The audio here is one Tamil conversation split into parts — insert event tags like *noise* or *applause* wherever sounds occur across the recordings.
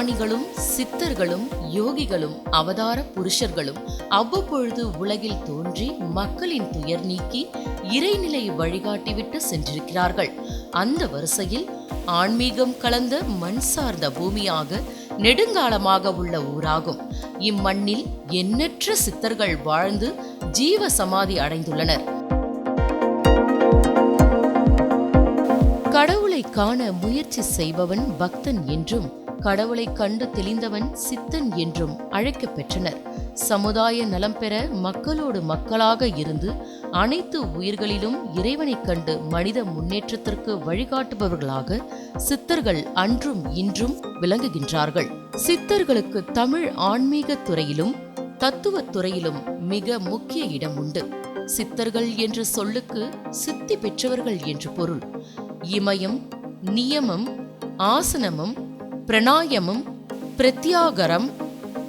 ஞானிகளும் சித்தர்களும் யோகிகளும் அவதார புருஷர்களும் அவ்வப்பொழுது உலகில் தோன்றி மக்களின் துயர் நீக்கி இறைநிலை வழிகாட்டிவிட்டு சென்றிருக்கிறார்கள். அந்த வரிசையில் ஆன்மீகம் கலந்த மண் சார்ந்த பூமியாக நெடுங்காலமாக உள்ள ஊராகும். இம்மண்ணில் எண்ணற்ற சித்தர்கள் வாழ்ந்து ஜீவ சமாதி அடைந்துள்ளனர். கடவுளை காண முயற்சி செய்பவன் பக்தன் என்றும் கடவுளை கண்டு தெளிந்தவன் சித்தன் என்றும் அழைக்கப் பெற்றனர். சமுதாய நலம் பெற மக்களோடு மக்களாக இருந்து அனைத்து உயிர்களிலும் இறைவனைக் கண்டு மனித முன்னேற்றத்திற்கு வழிகாட்டுபவர்களாக சித்தர்கள் அன்றும் இன்றும் விளங்குகின்றார்கள். சித்தர்களுக்கு தமிழ் ஆன்மீக துறையிலும் தத்துவத் துறையிலும் மிக முக்கிய இடம் உண்டு. சித்தர்கள் என்ற சொல்லுக்கு சித்தி பெற்றவர்கள் என்று பொருள். இமயம் நியமம் ஆசனமும் பிரணாயமம் பிரத்யாகரம்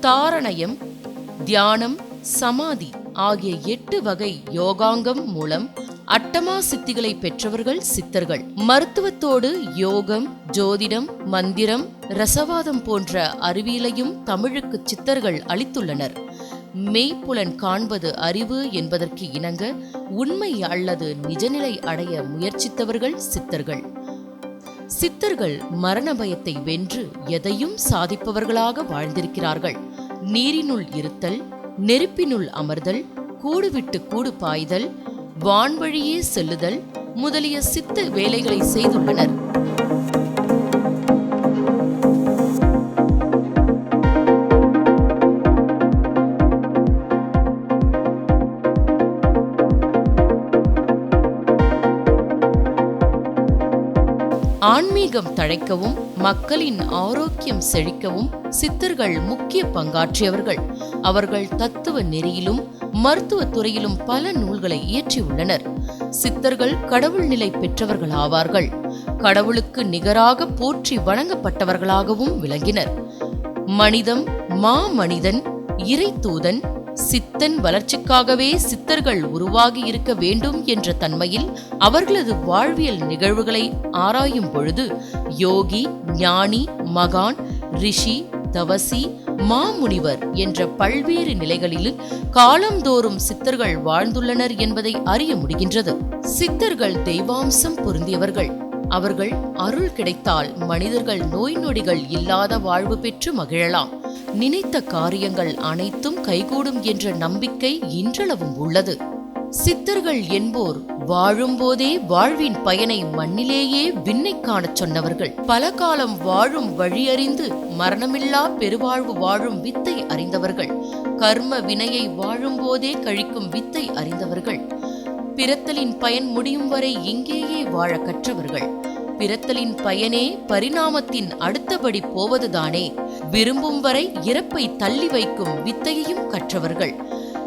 தாரணயம் தியானம் சமாதி ஆகிய எட்டு வகை யோகாங்கம் மூலம் அட்டமா சித்திகளை பெற்றவர்கள் சித்தர்கள். மருத்துவத்தோடு யோகம் ஜோதிடம் மந்திரம் ரசவாதம் போன்ற அறிவியலையும் தமிழுக்கு சித்தர்கள் அளித்துள்ளனர். மெய்ப்புலன் காண்பது அறிவு என்பதற்கு இணங்க உண்மை அல்லது நிஜநிலை அடைய முயற்சித்தவர்கள் சித்தர்கள். சித்தர்கள் மரண பயத்தை வென்று எதையும் சாதிப்பவர்களாக வாழ்ந்திருக்கிறார்கள். நீரினுள் இருத்தல் நெருப்பினுள் அமர்தல் கூடு விட்டு கூடு பாய்தல் வான்வழியே செல்லுதல் முதலிய சித்த வேலைகளை செய்துள்ளனர். ஆன்மீகம் தழைக்கவும் மக்களின் ஆரோக்கியம் செழிக்கவும் சித்தர்கள் முக்கிய பங்காற்றியவர்கள். அவர்கள் தத்துவ நெறியிலும் மருத்துவ துறையிலும் பல நூல்களை இயற்றியுள்ளனர் சித்தர்கள் கடவுள் நிலை பெற்றவர்கள் ஆவார்கள் கடவுளுக்கு நிகராக போற்றி வணங்கப்பட்டவர்களாகவும் விளங்கினர். மனிதம் மா மனிதன் இறைத்தூதன் சித்தன் வளர்ச்சிக்காகவே சித்தர்கள் உருவாகி இருக்க வேண்டும் என்ற தன்மையில் அவர்களது வாழ்வியல் நிகழ்வுகளை ஆராயும் பொழுது யோகி ஞானி மகான் ரிஷி தவசி மாமுனிவர் என்ற பல்வேறு நிலைகளில் காலந்தோறும் சித்தர்கள் வாழ்ந்துள்ளனர் என்பதை அறிய முடிகின்றது. சித்தர்கள் தெய்வாம்சம் பொருந்தியவர்கள். அவர்கள் அருள் கிடைத்தால் மனிதர்கள் நோய் நொடிகள் இல்லாத வாழ்வு பெற்று மகிழலாம். நினைத்த காரியங்கள் அனைத்தும் கைகூடும் என்ற நம்பிக்கை இன்றளவும் உள்ளது. சித்தர்கள் என்போர் வாழும்போதே வாழ்வின் பயனை மண்ணிலேயே விண்ணை காணச் சொன்னவர்கள். பல காலம் வாழும் வழி அறிந்து மரணமில்லா பெருவாழ்வு வாழும் வித்தை அறிந்தவர்கள். கர்ம வினையை வாழும்போதே கழிக்கும் வித்தை அறிந்தவர்கள். பிறத்தலின் பயன் முடியும் வரை இங்கேயே வாழ கற்றவர்கள். பிறத்தலின் பயனே பரிணாமத்தின் அடுத்தபடி போவதுதானே. விரும்பும் வரை இறப்பை தள்ளி வைக்கும் வித்தையையும் கற்றவர்கள்.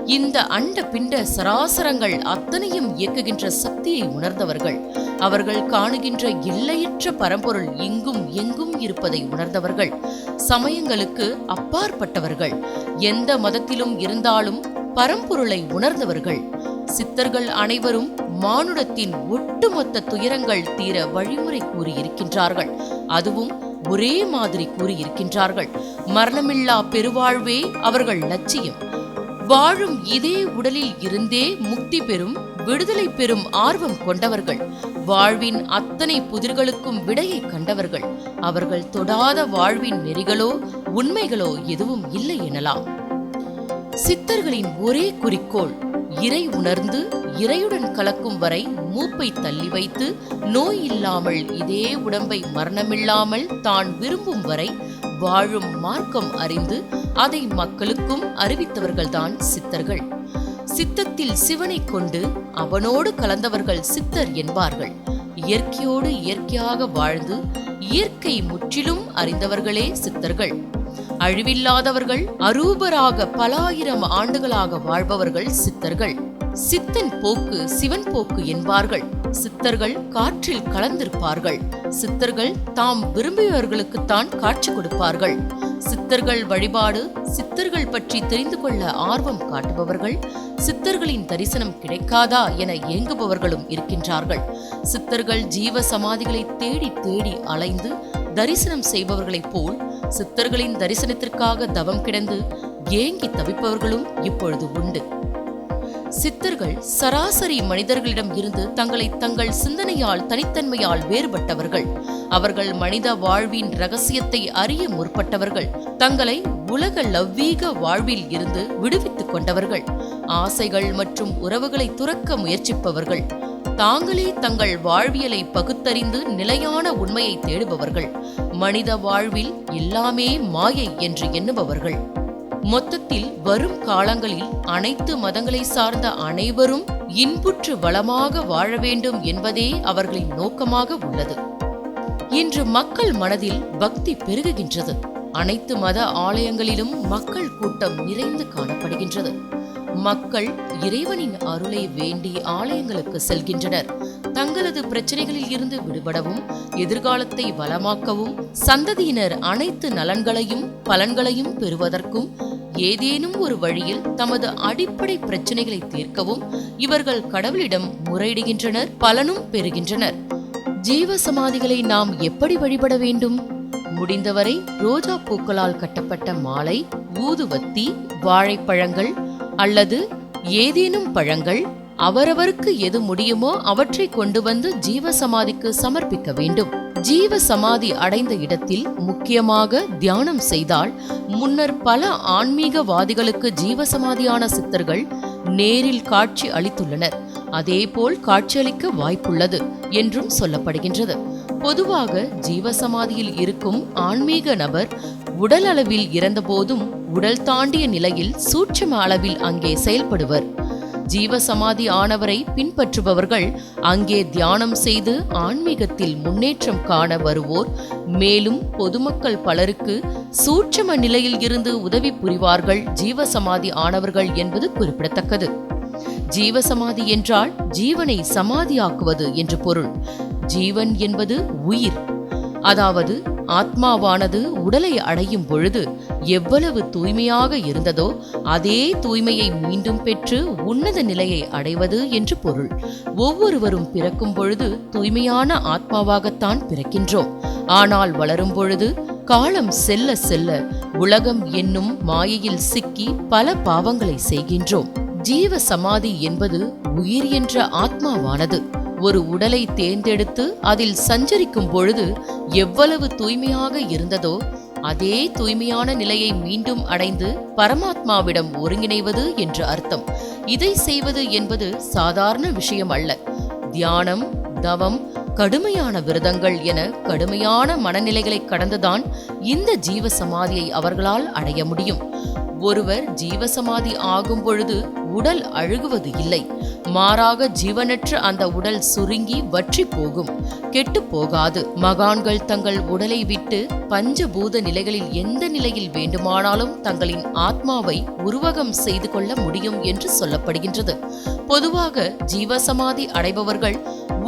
இந்த அண்ட பிண்ட சராசரங்கள் அத்தனையும் இயக்குகின்ற சக்தியை உணர்ந்தவர்கள். அவர்கள் காணுகின்ற எல்லையற்ற பரம்பொருள் இங்கும் எங்கும் இருப்பதை உணர்ந்தவர்கள். சமயங்களுக்கு அப்பாற்பட்டவர்கள். எந்த மதத்திலும் இருந்தாலும் பரம்பொருளை உணர்ந்தவர்கள். சித்தர்கள் அனைவரும் மானுடத்தின் ஒட்டுமொத்த துயரங்கள் தீர வழிமுறை கூறியிருக்கின்றார்கள். அதுவும் ஒரே மாதிரி கூறியிருக்கின்றார்கள். மரணமில்லா பெருவாழ்வே அவர்கள் லட்சியம். வாழும் இதே உடலில் இருந்தே முக்தி பெறும் விடுதலை பெறும் ஆர்வம் கொண்டவர்கள். வாழ்வின் அத்தனை புதிர்களுக்கும் விடையை கண்டவர்கள். அவர்கள் தொடாத வாழ்வின் நெறிகளோ உண்மைகளோ எதுவும் இல்லை எனலாம். சித்தர்களின் ஒரே குறிக்கோள் இறை உணர்ந்து இறையுடன் கலக்கும் வரை மூப்பை தள்ளி வைத்து நோய் இல்லாமல் இதே உடம்பை மரணமில்லாமல் தான் விரும்பும் வரை வாழும் மார்க்கம் அறிந்து அதை மக்களுக்கும் அறிவித்தவர்கள்தான் சித்தர்கள். சித்தத்தில் சிவனை கொண்டு அவனோடு கலந்தவர்கள் சித்தர் என்பார்கள். இயற்கையோடு இயற்கையாக வாழ்ந்து இயற்கை முற்றிலும் அறிந்தவர்களே சித்தர்கள். அழிவில்லாதவர்கள் அரூபராக பல ஆயிரம் ஆண்டுகளாக வாழ்பவர்கள் சித்தர்கள். சித்தன் போக்கு சிவன் போக்கு என்பார்கள். சித்தர்கள் காற்றில் கலந்திருப்பார்கள். சித்தர்கள் தாம் விரும்பியவர்களுக்குத்தான் காட்சி கொடுப்பார்கள். சித்தர்கள் வழிபாடு சித்தர்கள் பற்றி தெரிந்து கொள்ள ஆர்வம் காட்டுபவர்கள் சித்தர்களின் தரிசனம் கிடைக்காதா என ஏங்குபவர்களும் இருக்கின்றார்கள். சித்தர்கள் ஜீவ சமாதிகளை தேடி தேடி அலைந்து தரிசனம் செய்பவர்களைப் போல் சித்தர்களின் தரிசனத்திற்காக தவம் கிடந்து ஏங்கி தவிப்பவர்களும் இப்பொழுது உண்டு. சித்தர்கள் சராசரி மனிதர்களிடம் இருந்து தங்களை தங்கள் சிந்தனையால் தனித்தன்மையால் வேறுபட்டவர்கள். அவர்கள் மனித வாழ்வின் ரகசியத்தை அறிய முற்பட்டவர்கள். தங்களை உலக லவ்வீக வாழ்வில் இருந்து விடுவித்துக் கொண்டவர்கள். ஆசைகள் மற்றும் உறவுகளை துறக்க முயற்சிப்பவர்கள். தாங்களே தங்கள் வாழ்வியலை பகுத்தறிந்து நிலையான உண்மையை தேடுபவர்கள். மனித வாழ்வில் எல்லாமே மாயை என்று எண்ணுபவர்கள். மொத்தத்தில் வரும் காலங்களில் அனைத்து மதங்களை சார்ந்த அனைவரும் இன்புற்று வளமாக வாழ வேண்டும் என்பதே அவர்களின் நோக்கமாக உள்ளது. இன்று மக்கள் மனதில் பக்தி பெருகுகின்றது. அனைத்து மத ஆலயங்களிலும் மக்கள் கூட்டம் நிறைந்து காணப்படுகின்றது. மக்கள் இறைவனின் அருளை வேண்டி ஆலயங்களுக்கு செல்கின்றனர். தங்களது பிரச்சனைகளில் இருந்து விடுபடவும் எதிர்காலத்தை வளமாக்கவும் சந்ததியினர் அனைத்து நலன்களையும் பலன்களையும் பெறுவதற்கும் ஏதேனும் ஒரு வழியில் தமது அடிப்படை பிரச்சனைகளை தீர்க்கவும் இவர்கள் கடவுளிடம் முறையிடுகின்றனர் பலனும் பெறுகின்றனர். ஜீவ சமாதிகளை நாம் எப்படி வழிபட வேண்டும்? முடிந்தவரை ரோஜா பூக்களால் கட்டப்பட்ட மாலை ஊதுவத்தி வாழைப்பழங்கள் அல்லது ஏதேனும் பழங்கள் அவரவருக்கு எது முடியுமோ அவற்றை கொண்டு வந்து ஜீவ சமாதிக்கு சமர்ப்பிக்க வேண்டும். ஜீவ சமாதி அடைந்த இடத்தில் முக்கியமாக தியானம் செய்தால் முன்னர் பல ஆன்மீகவாதிகளுக்கு ஜீவ சமாதியான சித்தர்கள் நேரில் காட்சி அளித்துள்ளனர். அதேபோல் காட்சியளிக்க வாய்ப்புள்ளது என்றும் சொல்லப்படுகின்றது. பொதுவாக ஜீவசமாதியில் இருக்கும் ஆன்மீக நபர் உடல் அளவில் இறந்தபோதும் உடல் தாண்டிய நிலையில் சூட்சம அளவில் அங்கே செயல்படுவர். ஜீவசமாதி ஆனவரை பின்பற்றுபவர்கள் அங்கே தியானம் செய்து ஆன்மீகத்தில் முன்னேற்றம் காண வருவோர். மேலும் பொதுமக்கள் பலருக்கு சூட்சம நிலையில் இருந்து உதவி புரிவார்கள் ஜீவசமாதி ஆனவர்கள் என்பது குறிப்பிடத்தக்கது. ஜீவசமாதி என்றால் ஜீவனை சமாதியாக்குவது என்று பொருள். ஜீவன் என்பது உயிர். அதாவது ஆத்மாவானது உடலை அடையும் பொழுது எவ்வளவு தூய்மையாக இருந்ததோ அதே தூய்மையை மீண்டும் பெற்று உன்னத நிலையை அடைவது என்று பொருள். ஒவ்வொருவரும் பிறக்கும் பொழுது தூய்மையான ஆத்மாவாகத்தான் பிறக்கின்றோம். ஆனால் வளரும் பொழுது காலம் செல்ல செல்ல உலகம் என்னும் மாயையில் சிக்கி பல பாவங்களை செய்கின்றோம். ஜீவ சமாதி என்பது உயிர் என்ற ஆத்மாவானது. ஒரு உடலை தேர்ந்தெடுத்து அதில் சஞ்சரிக்கும் பொழுது எவ்வளவு தூய்மையாக இருந்ததோ அதே தூய்மையான நிலையை மீண்டும் அடைந்து பரமாத்மாவிடம் ஒருங்கிணைவது என்று அர்த்தம். இதை செய்வது என்பது சாதாரண விஷயம் அல்ல. தியானம் தவம் கடுமையான விரதங்கள் என கடுமையான மனநிலைகளை கடந்துதான் இந்த ஜீவ சமாதியை அவர்களால் அடைய முடியும். ஒருவர் ஜீவசமாதி ஆகும் பொழுது உடல் அழுகுவது இல்லை. மாறாக ஜீவனற்ற அந்த உடல் சுருங்கி வற்றி போகும். கெட்டு போகாது. மகான்கள் தங்கள் உடலை விட்டு பஞ்சபூத நிலைகளில் எந்த நிலையில் வேண்டுமானாலும் தங்களின் ஆத்மாவை உருவகம் செய்து கொள்ள முடியும் என்று சொல்லப்படுகின்றது. பொதுவாக ஜீவசமாதி அடைபவர்கள்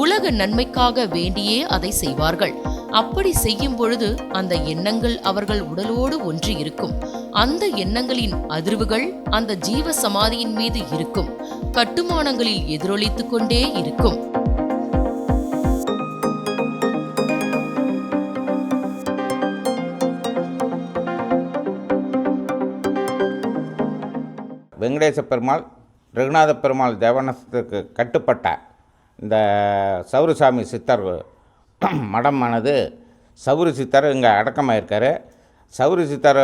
உலக நன்மைக்காக வேண்டியே அதை செய்வார்கள். அப்படி செய்யும் பொழுது அந்த எண்ணங்கள் அவர்கள் உடலோடு ஒன்றி இருக்கும். அந்த எண்ணங்களின் அதிர்வுகள் அந்த ஜீவ சமாதியின் மீது இருக்கும். கட்டுமானங்களில் எதிரொலித்துக் கொண்டே இருக்கும். வெங்கடேச பெருமாள் ரகுநாத பெருமாள் தேவனத்துக்கு கட்டுப்பட்ட இந்த சௌரசாமி சித்தர் *clears throat* மடமானது சவுரி சித்தர் இங்கே அடக்கமாயிருக்கார். சவுரி சித்தர்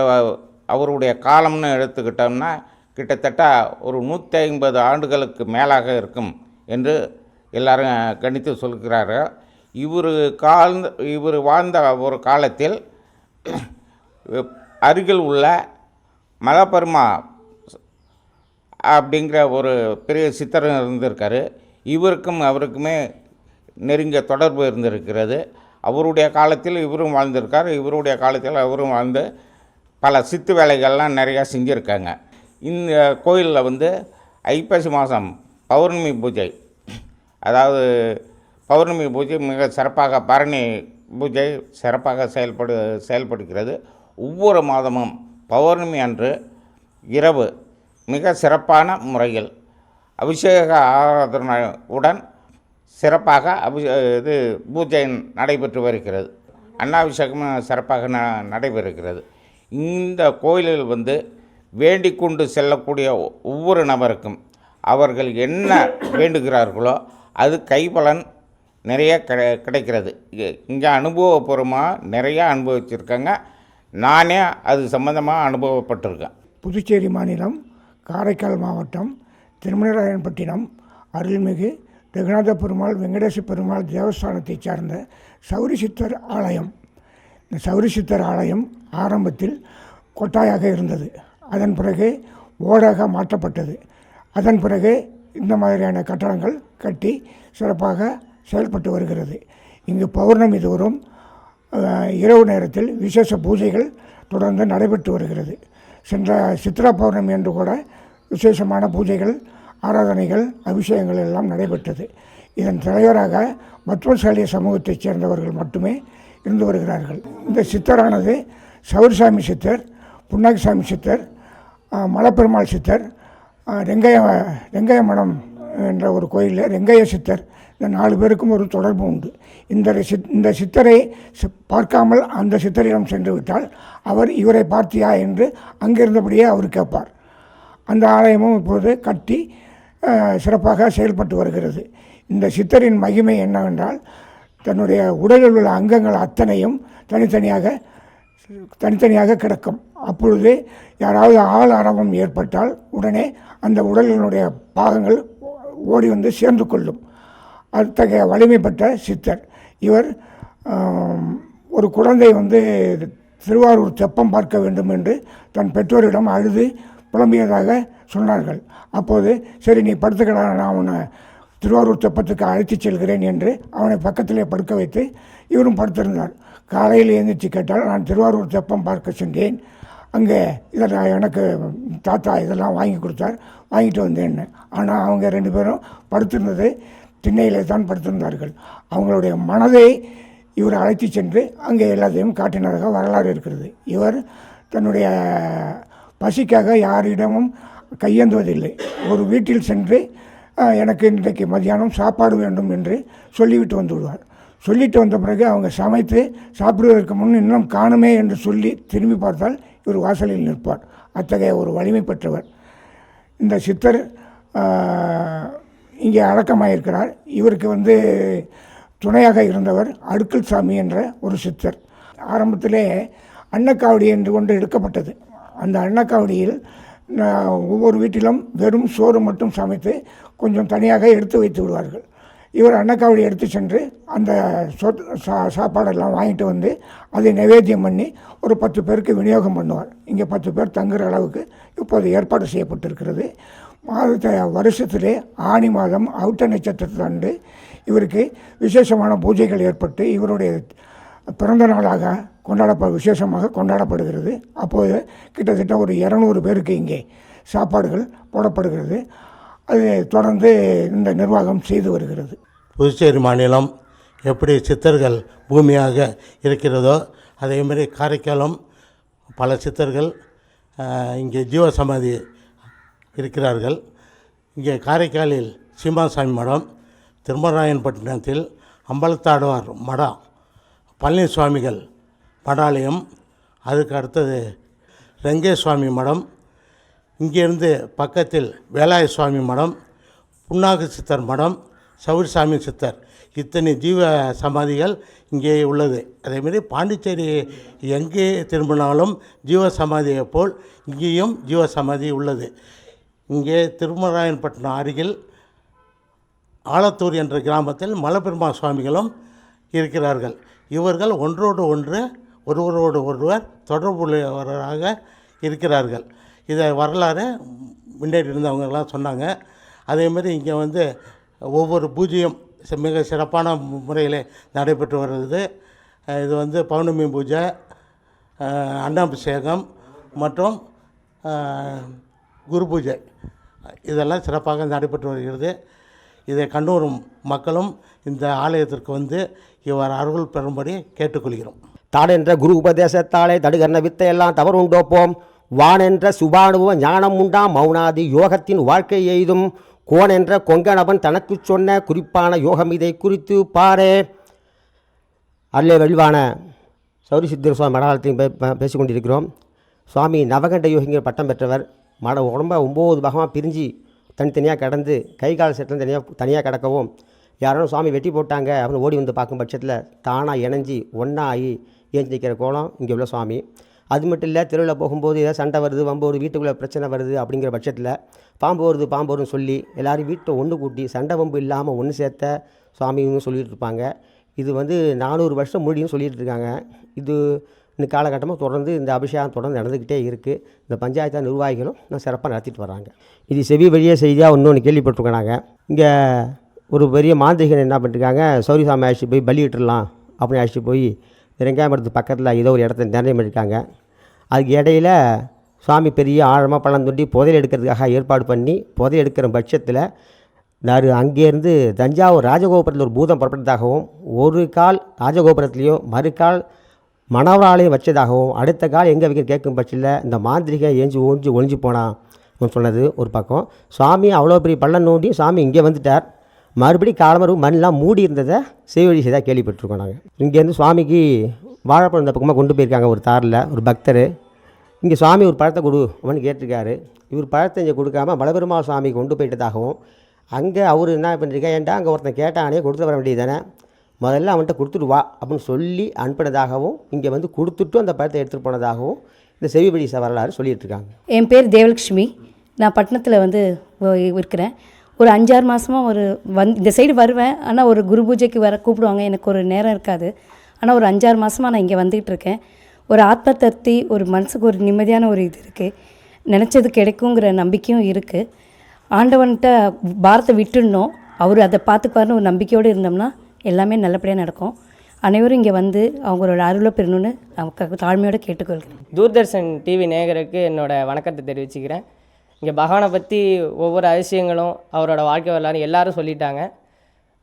அவருடைய காலம்னு எடுத்துக்கிட்டோம்னா கிட்டத்தட்ட ஒரு நூற்றி ஐம்பது ஆண்டுகளுக்கு மேலாக இருக்கும் என்று எல்லாரும் கணித்து சொல்கிறார்கள் இவர் காழ்ந்த இவர் வாழ்ந்த ஒரு காலத்தில் *clears throat* அருகில் உள்ள மலப்பெருமா அப்படிங்கிற ஒரு பெரிய சித்தரும் இருந்திருக்காரு. இவருக்கும் அவருக்குமே நெருங்கிய தொடர்பு இருந்திருக்கிறது. அவருடைய காலத்தில் இவரும் வாழ்ந்திருக்கார். இவருடைய காலத்தில் அவரும் வாழ்ந்து பல சித்து வேலைகள்லாம் நிறையா செஞ்சுருக்காங்க. இந்த கோயிலில் வந்து ஐப்பசி மாதம் பௌர்ணமி பூஜை. அதாவது பௌர்ணமி பூஜை மிக சிறப்பாக பரணி பூஜை சிறப்பாக செயல்படு செயல்படுகிறது. ஒவ்வொரு மாதமும் பௌர்ணமி அன்று இரவு மிக சிறப்பான முறையில் அபிஷேக ஆராதனையுடன் சிறப்பாக அபி இது பூஜை நடைபெற்று வருகிறது. அன்னாபிஷேகமும் சிறப்பாக ந நடைபெறுகிறது. இந்த கோயிலில் வந்து வேண்டிக் கொண்டு செல்லக்கூடிய ஒவ்வொரு நபருக்கும் அவர்கள் என்ன *coughs* வேண்டுகிறார்களோ அது கைபலன் நிறைய கிடை கிடைக்கிறது. இங்கே அனுபவபூர்வமாக நிறையா அனுபவிச்சிருக்கேங்க. நானே அது சம்மந்தமாக அனுபவப்பட்டிருக்கேன். புதுச்சேரி மாநிலம் காரைக்கால் மாவட்டம் திருமணராயன்பட்டினம் அருள்மிகு ரகுநாத பெருமாள் வெங்கடேச பெருமாள் தேவஸ்தானத்தைச் சார்ந்த சௌரி சித்தர் ஆலயம். இந்த சௌரி சித்தர் ஆலயம் ஆரம்பத்தில் கொட்டாயாக இருந்தது. அதன் பிறகு ஓடாக மாற்றப்பட்டது. அதன் பிறகு இந்த மாதிரியான கட்டடங்கள் கட்டி சிறப்பாக செயல்பட்டு வருகிறது. இங்கு பௌர்ணமி தோறும் இரவு நேரத்தில் விசேஷ பூஜைகள் தொடர்ந்து நடைபெற்று வருகிறது. சென்ற சித்ரா பௌர்ணமி என்று கூட விசேஷமான பூஜைகள் ஆராதனைகள் அபிஷேகங்கள் எல்லாம் நடைபெற்றது. இதன் தலைவராக மத்வசாலிய சமூகத்தைச் சேர்ந்தவர்கள் மட்டுமே இருந்து வருகிறார்கள். இந்த சித்தரானது சவுர்சாமி சித்தர் புன்னாகிசாமி சித்தர் மலப்பெருமாள் சித்தர் ரெங்கைய ரெங்கைய மடம் என்ற ஒரு கோயிலில் ரெங்கைய சித்தர் இந்த நாலு பேருக்கும் ஒரு தொடர்பு உண்டு. இந்த சித் இந்த சித்தரை பார்க்காமல் அந்த சித்தரிடம் சென்று விட்டால் அவர் இவரை பார்த்தியா என்று அங்கிருந்தபடியே அவர் கேட்பார். அந்த ஆலயமும் இப்போது கட்டி சிறப்பாக செயல்பட்டு வருகிறது. இந்த சித்தரின் மகிமை என்னவென்றால் தன்னுடைய உடலில் உள்ள அங்கங்கள் அத்தனையும் தனித்தனியாக தனித்தனியாக கிடக்கும். அப்பொழுது யாராவது ஆள் அரவம் ஏற்பட்டால் உடனே அந்த உடலினுடைய பாகங்கள் ஓடி வந்து சேர்ந்து கொள்ளும். அத்தகைய வலிமை பெற்ற சித்தர். இவர் ஒரு குழந்தை வந்து திருவாரூர் தெப்பம் பார்க்க வேண்டும் என்று தன் பெற்றோரிடம் அழுது புலம்பியதாக சொன்னார்கள். அப்போது சரி நீ படுத்துக்கடா நான் உன்னை திருவாரூர் தெப்பத்துக்கு அழைத்து செல்கிறேன் என்று அவனை பக்கத்திலே படுக்க வைத்து இவரும் படுத்திருந்தார். காலையில் எழுந்திரிச்சு கேட்டால் நான் திருவாரூர் தெப்பம் பார்க்க சென்றேன். அங்கே இதெல்லாம் எனக்கு தாத்தா இதெல்லாம் வாங்கி கொடுத்தார். வாங்கிட்டு வந்தேன்னு. ஆனால் அவங்க ரெண்டு பேரும் படுத்திருந்தது திண்ணையிலே தான் படுத்திருந்தார்கள். அவங்களுடைய மனதை இவர் அழைத்து சென்று அங்கே எல்லாத்தையும் காட்டினதாக வரலாறு இருக்கிறது. இவர் தன்னுடைய பசிக்காக யாரிடமும் கையேந்துவதில்லை. ஒரு வீட்டில் சென்று எனக்கு இன்றைக்கு மதியானம் சாப்பாடு வேண்டும் என்று சொல்லிவிட்டு வந்து விடுவார் சொல்லிட்டு வந்த பிறகு அவங்க சமைத்து சாப்பிடுவதற்கு முன் இன்னும் காணுமே என்று சொல்லி திரும்பி பார்த்தால் இவர் வாசலில் நிற்பார். அத்தகைய ஒரு வலிமை பெற்றவர். இந்த சித்தர் இங்கே அடக்கமாயிருக்கிறார். இவருக்கு வந்து துணையாக இருந்தவர் அடுக்கல் சாமி என்ற ஒரு சித்தர். ஆரம்பத்திலே அன்னக்காவடி என்று ஒன்று எடுக்கப்பட்டது. அந்த அன்னக்காவடியில் ஒவ்வொரு வீட்டிலும் வெறும் சோறு மட்டும் சமைத்து கொஞ்சம் தனியாக எடுத்து வைத்து விடுவார்கள். இவர் அன்னக்காவடி எடுத்து சென்று அந்த சொத் சா சாப்பாடெல்லாம் வாங்கிட்டு வந்து அதை நைவேத்தியம் பண்ணி ஒரு பத்து பேருக்கு விநியோகம் பண்ணுவார். இங்கே பத்து பேர் தங்குற அளவுக்கு இப்போது ஏற்பாடு செய்யப்பட்டிருக்கிறது. மாதத்தை வருஷத்திலே ஆணி மாதம் அவுட்ட நட்சத்திரத்து இவருக்கு விசேஷமான பூஜைகள் ஏற்பட்டு இவருடைய பிறந்த நாளாக கொண்டாடப்ப விசேஷமாக கொண்டாடப்படுகிறது. அப்போது கிட்டத்தட்ட ஒரு இரநூறு பேருக்கு இங்கே சாப்பாடுகள் போடப்படுகிறது. அது தொடர்ந்து இந்த நிர்வாகம் செய்து வருகிறது. புதுச்சேரி மாநிலம் எப்படி சித்தர்கள் பூமியாக இருக்கிறதோ அதேமாரி காரைக்காலம் பல சித்தர்கள் இங்கே ஜீவசமாதி இருக்கிறார்கள். இங்கே காரைக்காலில் சீமாசாமி மடம் திருமராயன்பட்டினத்தில் அம்பலத்தாடுவார் மடம் பழனி சுவாமிகள் மடாலயம் அதுக்கு அடுத்தது ரெங்கே சுவாமி மடம் இங்கேருந்து பக்கத்தில் வேலாய சுவாமி மடம் புன்னாக சித்தர் மடம் சவுரிசாமி சித்தர். இத்தனை ஜீவ சமாதிகள் இங்கே உள்ளது. அதேமாரி பாண்டிச்சேரி எங்கே திரும்பினாலும் ஜீவ சமாதியை போல் இங்கேயும் ஜீவ சமாதி உள்ளது. இங்கே திருமராயன்பட்டினம் அருகில் ஆலத்தூர் என்ற கிராமத்தில் மலபெருமா சுவாமிகளும் இருக்கிறார்கள். இவர்கள் ஒன்றோடு ஒன்று ஒருவரோடு ஒருவர் தொடர்புள்ளவராக இருக்கிறார்கள். இதை வரலாறு முன்னாடி இருந்தவங்கெல்லாம் சொன்னாங்க அதேமாதிரி இங்கே வந்து ஒவ்வொரு பூஜையும் மிக சிறப்பான முறையில் நடைபெற்று வருகிறது. இது வந்து பௌர்ணமி பூஜை அன்னாபிஷேகம் மற்றும் குரு பூஜை. இதெல்லாம் சிறப்பாக நடைபெற்று வருகிறது. இதை கண்டுவரும் மக்களும் இந்த ஆலயத்திற்கு வந்து இவர் அருள் பெறும்படி கேட்டுக்கொள்கிறோம். தாடென்ற குரு உபதேசத்தாலே தடுகர்ண வித்தையெல்லாம் தவறு உண்டோப்போம் வானென்ற சுபானுபவ ஞானம் உண்டாம் மௌனாதி யோகத்தின் வாழ்க்கை எய்தும். கோனென்ற கொங்கணவன் தனக்குச் சொன்ன குறிப்பான யோகம் இதை குறித்து பாரே. அல்லே வழிவான சௌரி சித்தர் சுவாமி மடாலத்தையும் பே கொண்டிருக்கிறோம் சுவாமி நவகண்ட யோகிங்கிற பட்டம் பெற்றவர். மட உடம்ப ஒம்பது பாகமாக பிரிஞ்சு தனித்தனியாக கடந்து கை கால் செட்டில் தனியாக தனியாக கிடக்கவும் யாரும் சுவாமி வெட்டி போட்டாங்க அப்படின்னு ஓடி வந்து பார்க்கும் பட்சத்தில் தானாக இணைஞ்சி ஒன்றா ஆகி ஏஞ்சி நிற்கிற கோலம் இங்கே உள்ள சுவாமி. அது மட்டும் இல்லை தெருவில் போகும்போது ஏதாவது சண்டை வருது வம்பு வருது வீட்டுக்குள்ளே பிரச்சனை வருது அப்படிங்கிற பட்சத்தில் பாம்பு வருது பாம்பு வருதுன்னு சொல்லி எல்லோரும் வீட்டை ஒன்று கூட்டி சண்டை வம்பு இல்லாமல் ஒன்று சேர்த்த சுவாமின்னு சொல்லிகிட்டு இருப்பாங்க. இது வந்து நானூறு வருஷம் முடியும்னு சொல்லிகிட்டு இருக்காங்க. இது இந்த காலகட்டமாக தொடர்ந்து இந்த அபிஷேகம் தொடர்ந்து நடந்துக்கிட்டே இருக்குது. இந்த பஞ்சாயத்து நிர்வாகிகளும் நான் சிறப்பாக நடத்திட்டு வராங்க. இது செவி வழியே செய்தியாக இன்னொன்று கேள்விப்பட்டிருக்கிறாங்க இங்கே ஒரு பெரிய மாந்திரிகன் என்ன பண்ணிருக்காங்க? சௌரி சாமி அழைச்சிட்டு போய் பலியிட்டுடலாம் அப்படின்னு அழைச்சிட்டு போய் வெங்காயமரத்து பக்கத்தில் ஏதோ ஒரு இடத்த நிர்ணயம் பண்ணியிருக்காங்க அதுக்கு இடையில சுவாமி பெரிய ஆழமாக பழம் தொண்டி புதையல் எடுக்கிறதுக்காக ஏற்பாடு பண்ணி புதையல் எடுக்கிற பட்சத்தில் நான் அங்கேருந்து தஞ்சாவூர் ராஜகோபுரத்தில் ஒரு பூதம் புறப்பட்டதாகவும் ஒரு கால் ராஜகோபுரத்துலேயும் மறுகால் மணவராலயம் வச்சதாகவும் அடுத்த கால் எங்கே வைக்க கேட்கும் பட்சத்தில் இந்த மாந்திரிகை ஏஞ்சி ஓஞ்சி ஒழிஞ்சு போனான் சொன்னது ஒரு பக்கம். சுவாமி அவ்வளோ பெரிய பள்ளம் நோண்டி சாமி இங்கே வந்துட்டார். மறுபடியும் காலமரம் மண்ணெலாம் மூடி இருந்ததை செய்வழி செய்தாக கேள்விப்பட்டிருக்கோம் நாங்கள் இங்கேருந்து சுவாமிக்கு வாழைப்பழம் இந்த பக்கமாக கொண்டு போயிருக்காங்க ஒரு தாரில் ஒரு பக்தர். இங்கே சுவாமி ஒரு பழத்தை கொடு அப்படின்னு கேட்டிருக்காரு. இவர் பழத்தை இங்கே கொடுக்காம மலபெருமாள் சுவாமி கொண்டு போயிட்டதாகவும் அங்கே அவர் என்ன பண்ணிருக்கா ஏன்டா அங்கே ஒருத்தன் கேட்டானே கொடுத்து வர வேண்டியது தானே முதல்ல அவன்கிட்ட கொடுத்துட்டு வா அப்படின்னு சொல்லி அனுப்பினதாகவும் இங்கே வந்து கொடுத்துட்டும் அந்த பழத்தை எடுத்துகிட்டு போனதாகவும் இந்த செவிபடி வரலாறு சொல்லிட்டு இருக்காங்க என் பேர் தேவலக்ஷ்மி நான் பட்டணத்தில் வந்து இருக்கிறேன். ஒரு அஞ்சாறு மாதமாக ஒரு வந் இந்த சைடு வருவேன். ஆனால் ஒரு குரு பூஜைக்கு வர கூப்பிடுவாங்க. எனக்கு ஒரு நேரம் இருக்காது. ஆனால் ஒரு அஞ்சாறு மாதமாக நான் இங்கே வந்துக்கிட்டு இருக்கேன். ஒரு ஆத்ம திருப்தி ஒரு மனசுக்கு ஒரு நிம்மதியான ஒரு இது இருக்குது நினச்சது கிடைக்குங்கிற நம்பிக்கையும் இருக்குது ஆண்டவன்கிட்ட பாரத்தை விட்டுடணும். அவர் அதை பார்த்துக்குவாருன்னு ஒரு நம்பிக்கையோடு இருந்தோம்னா எல்லாமே நல்லபடியாக நடக்கும். அனைவரும் இங்கே வந்து அவங்களோட அருளை பெறணும்னு அவங்க தாழ்மையோடு கேட்டுக்கொள்கிறேன். தூர்தர்ஷன் டிவி நேயகருக்கு என்னோட வணக்கத்தை தெரிவிச்சுக்கிறேன். இங்கே பகவானை பற்றி ஒவ்வொரு அதிசயங்களும் அவரோட வாழ்க்கை வரலாறு எல்லாரும் சொல்லிட்டாங்க.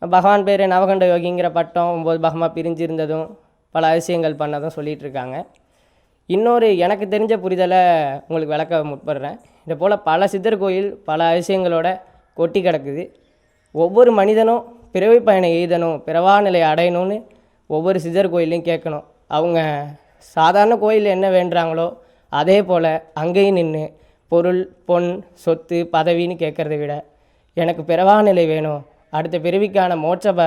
பகவான் பேர் நவகண்ட யோகிங்கிற பட்டம் ஒம்பது பாகமாக பிரிஞ்சு இருந்ததும் பல அதிசயங்கள் பண்ணதும் சொல்லிகிட்ருக்காங்க இன்னொரு எனக்கு தெரிஞ்ச புரிதலை உங்களுக்கு விளக்க முற்படுறேன். இதை போல் பல சித்தர் கோயில் பல அதிசயங்களோட கொட்டி கிடக்குது. ஒவ்வொரு மனிதனும் பிறவி பயணம் எய்தணும் பிறவா நிலை அடையணும்னு ஒவ்வொரு சித்தர் கோயிலையும் கேட்கணும். அவங்க சாதாரண கோயில் என்ன வேண்டுறாங்களோ அதே போல் அங்கேயும் நின்று பொருள் பொன் சொத்து பதவின்னு கேட்குறத விட எனக்கு பிறவா நிலை வேணும் அடுத்த பிறவிக்கான மோட்ச ப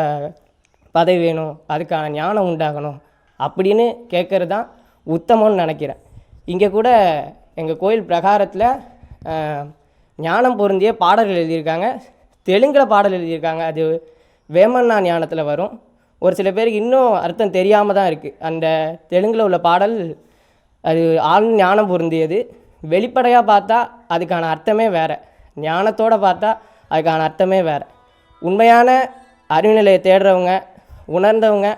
பதவி வேணும் அதுக்கான ஞானம் உண்டாகணும் அப்படின்னு கேட்குறது தான் உத்தமம்னு நினைக்கிறேன். இங்கே கூட எங்கள் கோயில் பிரகாரத்தில் ஞானம் பொருந்திய பாடல்கள் எழுதியிருக்காங்க. தெலுங்கில் பாடல் எழுதியிருக்காங்க. அது வேமண்ணா ஞானத்தில் வரும். ஒரு சில பேருக்கு இன்னும் அர்த்தம் தெரியாமல் தான் இருக்குது அந்த தெலுங்கில் உள்ள பாடல் அது ஆள் ஞானம் பொருந்தியது. வெளிப்படையாக பார்த்தா அதுக்கான அர்த்தமே வேறு. ஞானத்தோடு பார்த்தா அதுக்கான அர்த்தமே வேறு. உண்மையான அறிவுநிலையை தேடுறவங்க உணர்ந்தவங்க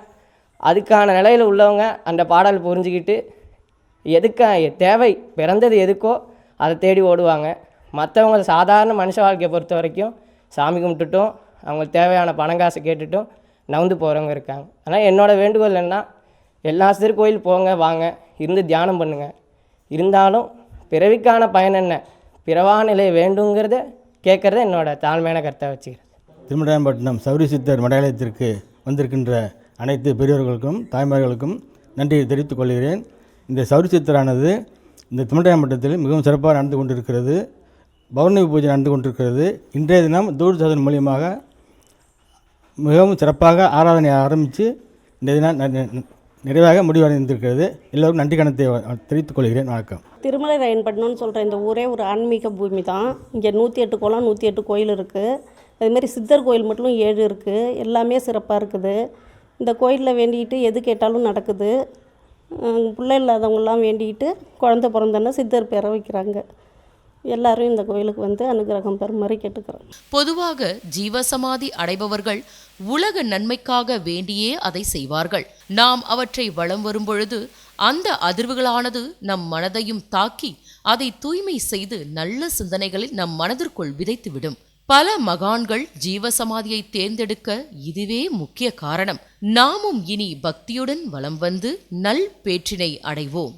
அதுக்கான நிலையில் உள்ளவங்க அந்த பாடல் புரிஞ்சுக்கிட்டு எதுக்கா தேவை பிறந்தது எதுக்கோ அதை தேடி ஓடுவாங்க. மற்றவங்க சாதாரண மனுஷ வாழ்க்கையை பொறுத்த வரைக்கும் சாமி கும்பிட்டுட்டோம் அவங்களுக்கு தேவையான பணம் காசு கேட்டுட்டும் நவுந்து போகிறவங்க இருக்காங்க. ஆனால் என்னோடய வேண்டுகோள் என்ன எல்லா திருக்கோயில் போங்க வாங்க. இருந்து தியானம் பண்ணுங்கள் இருந்தாலும் பிறவிக்கான பயன் என்ன? பிறவா நிலை வேண்டுங்கிறத கேட்குறத என்னோட தாழ்மையான கருத்தை வச்சுக்கிறேன் திருமணப்பட்டினம் சௌரி சித்தர் மடாலயத்திற்கு வந்திருக்கின்ற அனைத்து பெரியவர்களுக்கும் தாய்மார்களுக்கும் நன்றி தெரிவித்துக் கொள்கிறேன். இந்த சௌரி சித்தரானது இந்த திருமணப்பட்டத்தில் மிகவும் சிறப்பாக நடந்து கொண்டிருக்கிறது. பௌர்ணமி பூஜை நடந்து கொண்டிருக்கிறது. இன்றைய தினம் தூர்தர்ஷன் மூலியமாக மிகவும் சிறப்பாக ஆராதனை ஆரம்பித்து இந்த தினம் நிறைவாக முடிவடைந்திருக்கிறது. எல்லோரும் நன்றி கணத்தை தெரிவித்துக் கொள்கிறேன். வணக்கம். திருமலை ரயன்பட்டினம்னு சொல்கிற இந்த ஊரே ஒரு ஆன்மீக பூமி தான். இங்கே நூற்றி எட்டு குளம் நூற்றி எட்டு கோயில் இருக்குது அதுமாரி சித்தர் கோயில் மட்டும் ஏழு இருக்குது எல்லாமே சிறப்பாக இருக்குது. இந்த கோயிலில் வேண்டிக்கிட்டு எது கேட்டாலும் நடக்குது. பிள்ளை இல்லாதவங்களாம் வேண்டிக்கிட்டு குழந்த பிறந்தோன்னா சித்தர் பேரை வைக்கிறாங்க. எல்லாரும் இந்த கோயிலுக்கு வந்து அனுகிரகம் பெறுமாறு கேட்டுக்கிறோம். பொதுவாக ஜீவசமாதி அடைபவர்கள் உலக நன்மைக்காக வேண்டியே அதை செய்வார்கள். நாம் அவற்றை வலம் வரும்பொழுது அந்த அதிர்வுகளானது நம் மனதையும் தாக்கி அதை தூய்மை செய்து நல்ல சிந்தனைகளில் நம் மனதிற்குள் விதைத்துவிடும். பல மகான்கள் ஜீவசமாதியை தேர்ந்தெடுக்க இதுவே முக்கிய காரணம். நாமும் இனி பக்தியுடன் வலம் வந்து நல் பேற்றினை அடைவோம்.